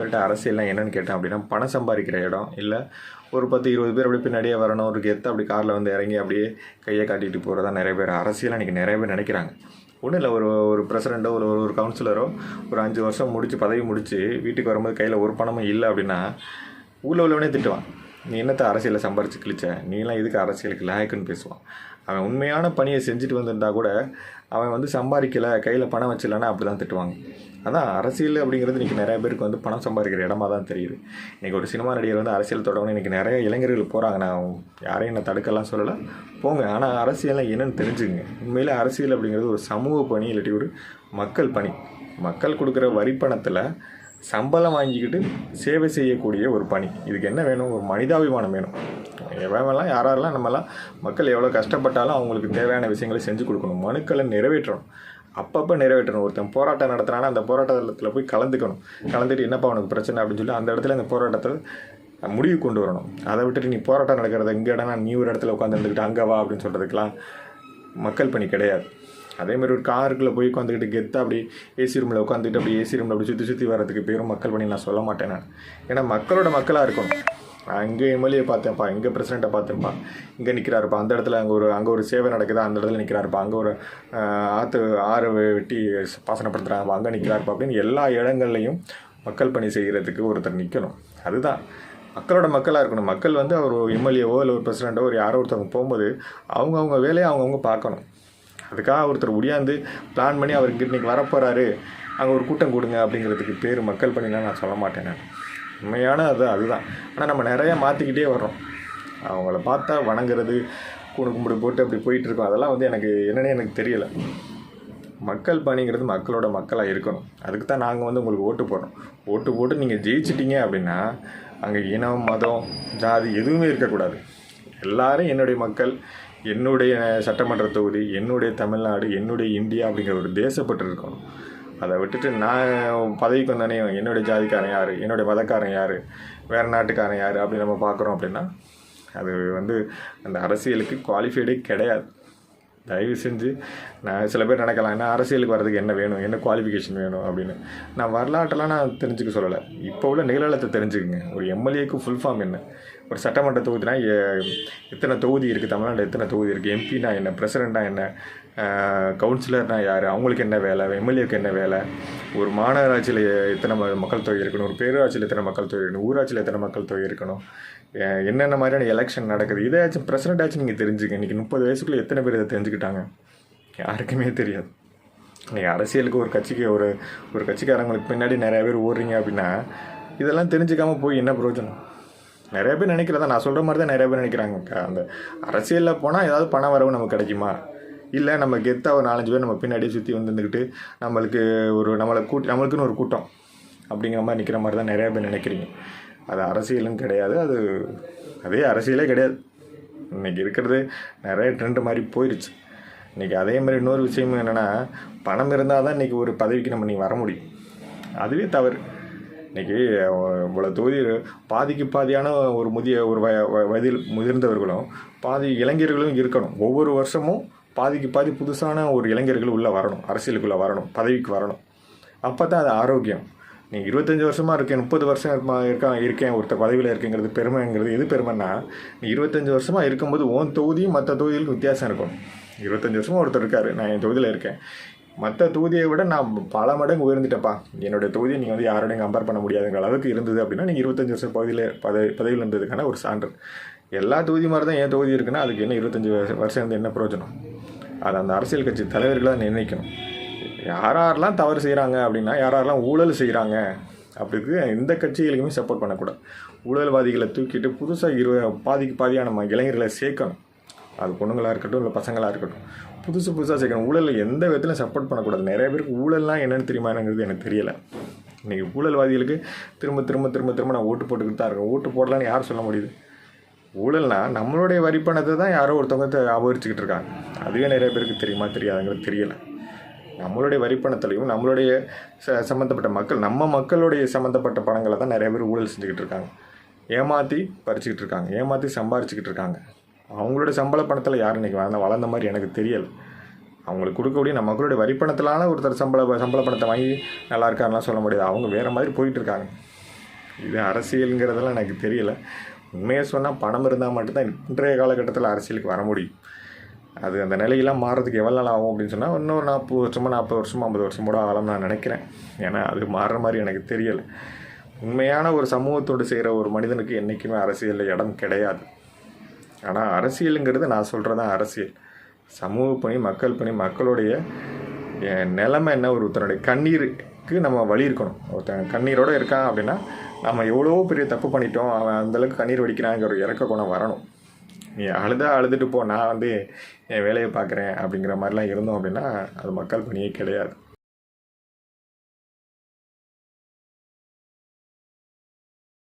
சொல்லிட்டு அரசியல்லாம் என்னன்னு கேட்டேன் அப்படின்னா பணம் சம்பாதிக்கிற இடம் இல்லை. ஒரு பத்து இருபது பேர் அப்படி பின்னாடியே வரணும். ஒரு கெத்து அப்படி காரில் வந்து இறங்கி அப்படியே கையை காட்டிட்டு போகிறதா நிறைய பேர் அரசியலாக இன்றைக்கி நிறைய பேர் நினைக்கிறாங்க. ஒன்றும் இல்லை ஒரு ஒரு பிரசிடெண்ட்டோ ஒரு ஒரு கவுன்சிலரோ ஒரு அஞ்சு வருஷம் முடிச்சு பதவி முடிச்சு வீட்டுக்கு வரும்போது கையில் ஒரு பணமும் இல்லை அப்படின்னா ஊரில் உள்ளவனே திட்டுவான். நீ என்னத்தை அரசியலில் சம்பாரிச்சு கிழிச்ச? நீலாம் எதுக்கு அரசியலுக்கு லாயக்குன்னு பேசுவான். அவன் உண்மையான பணியை செஞ்சுட்டு வந்திருந்தா கூட அவன் வந்து சம்பாதிக்கலை கையில் பணம் வச்சிடலன்னா அப்படி தான் திட்டுவாங்க. அதான் அரசியல் அப்படிங்கிறது இன்றைக்கி நிறைய பேருக்கு வந்து பணம் சம்பாதிக்கிற இடமா தான் தெரியுது. இன்றைக்கி ஒரு சினிமா நடிகர் வந்து அரசியல் தொடங்கணும் இன்றைக்கி நிறைய இளைஞர்கள் போகிறாங்க நான் யாரையும் நான் தடுக்கலாம் சொல்லலை. போங்க. ஆனால் அரசியல்லாம் என்னென்னு தெரிஞ்சுங்க உண்மையில் அரசியல் அப்படிங்கிறது ஒரு சமூக பணி இல்லாட்டி ஒரு மக்கள் பணி. மக்கள் கொடுக்குற வரி பணத்தில் சம்பளம் வாங்கிக்கிட்டு சேவை செய்யக்கூடிய ஒரு பணி. இதுக்கு என்ன வேணும்? ஒரு மனிதாபிமானம் வேணும். எவெல்லாம் யாரெல்லாம் நம்மலாம் மக்கள் எவ்வளோ கஷ்டப்பட்டாலும் அவங்களுக்கு தேவையான விஷயங்களை செஞ்சு கொடுக்கணும். மனுக்களை நிறைவேற்றணும். அப்பப்போ நிறைவேற்றணும். ஒருத்தன் போராட்டம் நடத்துனானா அந்த போராட்டத்தில் போய் கலந்துக்கணும். கலந்துட்டு என்னப்பா உனக்கு பிரச்சனை அப்படின்னு சொல்லி அந்த இடத்துல அந்த போராட்டத்தை முடிவு கொண்டு வரணும். அதை விட்டுட்டு நீ போராட்டம் நடக்கிறத இங்கே இடம்னா நீ ஒரு இடத்துல உட்காந்துருந்துக்கிட்டு அங்கே வா அப்படின்னு சொல்கிறதுக்கெலாம் மக்கள் பணி கிடையாது. அதே மாதிரி ஒரு காருக்குள்ளே போய் உட்காந்துக்கிட்டு கெத்தாக அப்படி ஏசி ரூமில் உட்காந்துக்கிட்டு அப்படி ஏசி ரூமில் அப்படி சுற்றி சுற்றி வரதுக்கு பேரும் மக்கள் பண்ணி நான் சொல்ல மாட்டேன் நான். ஏன்னா மக்களோட மக்களாக இருக்கணும். நான் இங்கே எம்எல்ஏ பார்த்தேன்ப்பா இங்கே பிரசிடெண்ட்டை பார்த்தேன்ப்பா. இங்கே நிற்கிறாருப்பா அந்த இடத்துல அங்கே ஒரு அங்கே ஒரு சேவை நடக்குதா? அந்த இடத்துல நிற்கிறாருப்பா அங்கே ஒரு ஆற்று ஆறு வெட்டி பாசனப்படுத்துகிறாங்க அங்கே நிற்கிறாருப்பா அப்படின்னு எல்லா இடங்கள்லையும் மக்கள் பணி செய்கிறதுக்கு ஒருத்தர் நிற்கணும் அதுதான். மக்களோட மக்களாக இருக்கணும். மக்கள் வந்து அவர் எம்எல்ஏவோ இல்லை ஒரு பிரசிடெண்ட்டோ ஒரு யாரோ ஒருத்தவங்க போகும்போது அவங்கவுங்க வேலையை அவங்கவுங்க பார்க்கணும். அதுக்காக ஒருத்தர் ஒடியாந்து பிளான் பண்ணி அவருக்கு இன்னைக்கு வரப்போகிறாரு அங்கே ஒரு கூட்டம் கொடுங்க அப்படிங்கிறதுக்கு பேர் மக்கள் பணிலாம் நான் சொல்ல மாட்டேன் நான். உண்மையான அது அதுதான். ஆனால் நம்ம நிறையா மாற்றிக்கிட்டே வர்றோம். அவங்கள பார்த்தா வணங்குறது கூடு கும்பிடு போட்டு அப்படி போயிட்டுருக்கோம் அதெல்லாம் வந்து எனக்கு என்னென்னு எனக்கு தெரியலை. மக்கள் பணிங்கிறது மக்களோட மக்களாக இருக்கணும். அதுக்கு தான் நாங்கள் வந்து உங்களுக்கு ஓட்டு போடுறோம். ஓட்டு போட்டு நீங்கள் ஜெயிச்சிட்டிங்க அப்படின்னா அங்கே இனம் மதம் ஜாதி எதுவுமே இருக்கக்கூடாது. எல்லோரும் என்னுடைய மக்கள் என்னுடைய சட்டமன்ற தொகுதி என்னுடைய தமிழ்நாடு என்னுடைய இந்தியா அப்படிங்கிற ஒரு தேசப்பட்டு இருக்கணும். அதை விட்டுட்டு நான் பதவிக்கு வந்தானே என்னுடைய ஜாதிக்காரன் யார்? என்னுடைய மதக்காரன் யார்? வேறு நாட்டுக்காரன் யார்? அப்படின்னு நம்ம பார்க்குறோம் அப்படின்னா அது வந்து அந்த அரசியலுக்கு குவாலிஃபைடே கிடையாது. தயவு செஞ்சு நான் சில பேர் நினைக்கலாம் என்ன அரசியலுக்கு வர்றதுக்கு என்ன வேணும்? என்ன குவாலிஃபிகேஷன் வேணும்? அப்படின்னு. நான் வரலாற்றெல்லாம் நான் தெரிஞ்சுக்க சொல்லலை. இப்போ உள்ள நிகழ்காலத்தை தெரிஞ்சுக்குங்க. ஒரு எம்எல்ஏக்கு ஃபுல் ஃபார்ம் என்ன? ஒரு சட்டமன்ற தொகுதினா எ- எத்தனை தொகுதி இருக்குது தமிழ்நாட்டில் எத்தனை தொகுதி இருக்குது எம்பினா என்ன? பிரசிடெண்ட்டாக என்ன? கவுன்சிலர்னால் யார்? அவங்களுக்கு என்ன வேலை? எம்எல்ஏக்கு என்ன வேலை? ஒரு மாநகராட்சியில் எத்தனை மக்கள் தொகை இருக்கணும்? ஒரு பேரூராட்சியில் எத்தனை மக்கள் தொகை இருக்கணும்? ஊராட்சியில் எத்தனை மக்கள் தொகை இருக்கணும்? என்னென்ன மாதிரியான எலெக்ஷன் நடக்குது? இதாச்சும் பிரசிடெண்ட் ஆச்சு நீங்கள் தெரிஞ்சுக்க இன்றைக்கி முப்பது வயசுக்குள்ளே எத்தனை பேர் இதை தெரிஞ்சுக்கிட்டாங்க? யாருக்குமே தெரியாது. நீங்கள் அரசியலுக்கு ஒரு கட்சிக்கு ஒரு ஒரு கட்சிக்காரங்களுக்கு பின்னாடி நிறைய பேர் ஓடுறீங்க அப்படின்னா இதெல்லாம் தெரிஞ்சுக்காமல் போய் என்ன பிரயோஜனம்? நிறைய பேர் நினைக்கிறதா? நான் சொல்கிற மாதிரி தான் நிறைய பேர் நினைக்கிறாங்க. அந்த அரசியலில் போனால் ஏதாவது பண வரவு நமக்கு கிடைக்குமா? இல்லை நம்ம கெத்தாக ஒரு நாலஞ்சு பேர் நம்ம பின்னாடியே சுற்றி வந்துருந்துக்கிட்டு நம்மளுக்கு ஒரு நம்மளை கூட்டி நம்மளுக்குன்னு ஒரு கூட்டம் அப்படிங்கிற மாதிரி நிற்கிற மாதிரி தான் நிறைய பேர் நினைக்கிறீங்க. அது அரசியலும் கிடையாது. அது அதே அரசியலே கிடையாது. இன்னைக்கு இருக்கிறது நிறைய ட்ரெண்டு மாதிரி போயிடுச்சு இன்றைக்கி அதே மாதிரி இன்னொரு விஷயம் என்னென்னா பணம் இருந்தால் தான் இன்றைக்கி ஒரு பதவிக்கு நம்ம நீ வர முடியும். அதுவே தவறு. இன்றைக்கி இவ்வளோ தொகுதி பாதிக்கு பாதியான ஒரு முதிய ஒரு வய வ- வயதில் முதிர்ந்தவர்களும் பாதி இளைஞர்களும் இருக்கணும். ஒவ்வொரு வருஷமும் பாதிக்கு பாதி புதுசான ஒரு இளைஞர்கள் உள்ளே வரணும் அரசியலுக்குள்ளே வரணும் பதவிக்கு வரணும். அப்போ தான் அது ஆரோக்கியம். நீ இருபத்தஞ்சி வருஷமாக இருக்கேன் முப்பது வருஷம் இருக்கா இருக்கேன் ஒருத்தர் பதவியில் இருக்கேங்கிறது பெருமைங்கிறது எது பெருமைன்னா நீ இருபத்தஞ்சி வருஷமாக இருக்கும்போது ஓன் தொகுதியும் மற்ற தொகுதிகளுக்கு வித்தியாசம் இருக்கும். இருபத்தஞ்சி வருஷமாக ஒருத்தர் இருக்கார் நான் என் தொகுதியில் இருக்கேன். மற்ற தொகுதியை விட நான் பல மடங்கு உயர்ந்துட்டேப்பா என்னுடைய தொகுதியை நீங்கள் வந்து யாரோடையும் கம்பேர் பண்ண முடியாதுங்கிற அளவுக்கு இருந்தது அப்படின்னா நீங்கள் இருபத்தஞ்சி வருஷம் பகுதியில் பதவி பதவியில் இருந்ததுக்கான ஒரு சான்று. எல்லா தொகுதி மாதிரி தான் என் தொகுதி இருக்குன்னா அதுக்கு என்ன இருபத்தஞ்சி வருஷம் வருஷம் இருந்து என்ன பிரயோஜனம்? அதை அந்த அரசியல் கட்சி தலைவர்களை நிர்ணயிக்கணும். யார் யாரெல்லாம் தவறு செய்கிறாங்க அப்படின்னா யார் யாரெல்லாம் ஊழல் செய்கிறாங்க அப்படிக்கு எந்த கட்சிகளுக்குமே சப்போர்ட் பண்ணக்கூடாது. ஊழல்வாதிகளை தூக்கிட்டு புதுசாக இரு பாதிக்கு பாதியான நம்ம இளைஞர்களை சேர்க்கணும். அது பொண்ணுங்களாக இருக்கட்டும் இல்லை பசங்களாக இருக்கட்டும். புதுசு புதுசாக சேர்க்கணும். ஊழல் எந்த விதத்திலும் சப்போர்ட் பண்ணக்கூடாது. நிறைய பேருக்கு ஊழல்லாம் என்னென்னு தெரியுமாங்கிறது எனக்கு தெரியலை. இன்றைக்கி ஊழல்வாதிகளுக்கு திரும்ப திரும்ப திரும்ப திரும்ப நான் ஓட்டு போட்டுக்கிட்டு தான் இருக்கேன். ஓட்டு போடலான்னு யார் சொல்ல முடியுது? ஊழல்னா நம்மளுடைய வரிப்பணத்தை தான் யாரோ ஒருத்தவங்க அபகரிச்சுக்கிட்டு இருக்காங்க. அதுவே நிறைய பேருக்கு தெரியுமா தெரியாதுங்கிறது தெரியலை. நம்மளுடைய வரிப்பணத்துலையும் நம்மளுடைய ச சம்மந்தப்பட்ட மக்கள் நம்ம மக்களுடைய சம்மந்தப்பட்ட பணங்களை தான் நிறைய பேர் ஊழல் செஞ்சுக்கிட்டு இருக்காங்க. ஏமாற்றி பறிச்சுக்கிட்டு இருக்காங்க ஏமாற்றி சம்பாரிச்சுக்கிட்டு இருக்காங்க. அவங்களோட சம்பள பணத்தில் யார் இன்றைக்கி வளர்ந்த வளர்ந்த மாதிரி எனக்கு தெரியலை. அவங்களுக்கு கொடுக்கக்கூடிய நம்ம மக்களுடைய வரிப்பணத்திலான ஒருத்தர் சம்பள சம்பள பணத்தை வாங்கி நல்லா இருக்காருலாம் சொல்ல முடியாது. அவங்க வேறு மாதிரி போயிட்டு இருக்காங்க. இது அரசியலுங்கிறதெல்லாம் எனக்கு தெரியல. உண்மையாக சொன்னால் பணம் இருந்தால் மட்டும்தான் இன்றைய காலகட்டத்தில் அரசியலுக்கு வர முடியும். அது அந்த நிலையெல்லாம் மாறுறதுக்கு எவ்வளோ நாள் ஆகும் அப்படின்னு சொன்னால் இன்னொரு நாற்பது வருஷமாக நாற்பது வருஷமோ ஐம்பது வருஷம் கூட ஆகலாம்னு நான் நினைக்கிறேன். ஏன்னா அது மாறுற மாதிரி எனக்கு தெரியலை. உண்மையான ஒரு சமூகத்தோடு செய்கிற ஒரு மனிதனுக்கு என்றைக்குமே அரசியலில் இடம் கிடையாது. ஆனால் அரசியலுங்கிறது நான் சொல்கிறது தான் அரசியல். சமூக பணி மக்கள் பணி மக்களுடைய என் நிலைமை என்ன ஒரு ஒருத்தனுடைய அவனுக்கு நம்ம வழி இருக்கணும். ஒருத்தன் கண்ணீரோடு இருக்கான் அப்படின்னா நம்ம எவ்வளோ பெரிய தப்பு பண்ணிட்டோம் அவன் அந்தளவுக்கு கண்ணீர் வடிக்கிறாங்கிற ஒரு இறக்க குணம் வரணும். நீ அழுதா அழுதுட்டு போ நான் வந்து என் வேலையை பார்க்குறேன் அப்படிங்கிற மாதிரிலாம் இருந்தோம் அப்படின்னா அது மக்கள் பணியே கிடையாது.